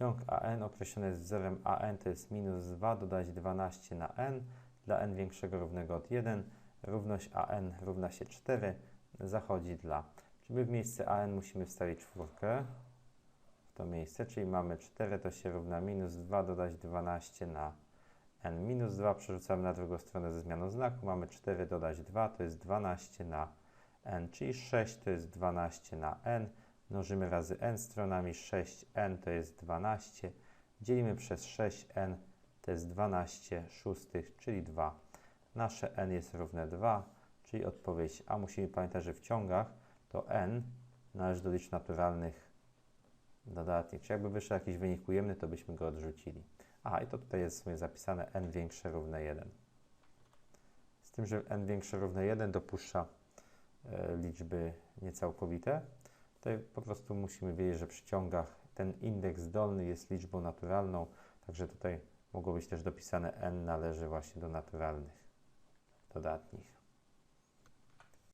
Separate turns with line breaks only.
Ciąg AN określony jest wzorem AN to jest minus 2 dodać 12 na n dla n większego równego od 1. Równość AN równa się 4 zachodzi dla. Czyli w miejsce AN musimy wstawić czwórkę w to miejsce, czyli mamy 4 to się równa minus 2 dodać 12 na n. Minus 2 przerzucamy na drugą stronę ze zmianą znaku. Mamy 4 dodać 2 to jest 12 na n, czyli 6 to jest 12 na n. Mnożymy razy n stronami, 6n to jest 12. Dzielimy przez 6n to jest 12 szóstych, czyli 2. Nasze n jest równe 2, czyli odpowiedź A. Musimy pamiętać, że w ciągach to n należy do liczb naturalnych dodatnich. Czy jakby wyszedł jakiś wynik ujemny, to byśmy go odrzucili. Aha, i to tutaj jest w sumie zapisane n większe równe 1. Z tym, że n większe równe 1 dopuszcza e, liczby niecałkowite. Tutaj po prostu musimy wiedzieć, że przy ciągach ten indeks dolny jest liczbą naturalną, także tutaj mogło być też dopisane n należy właśnie do naturalnych dodatnich.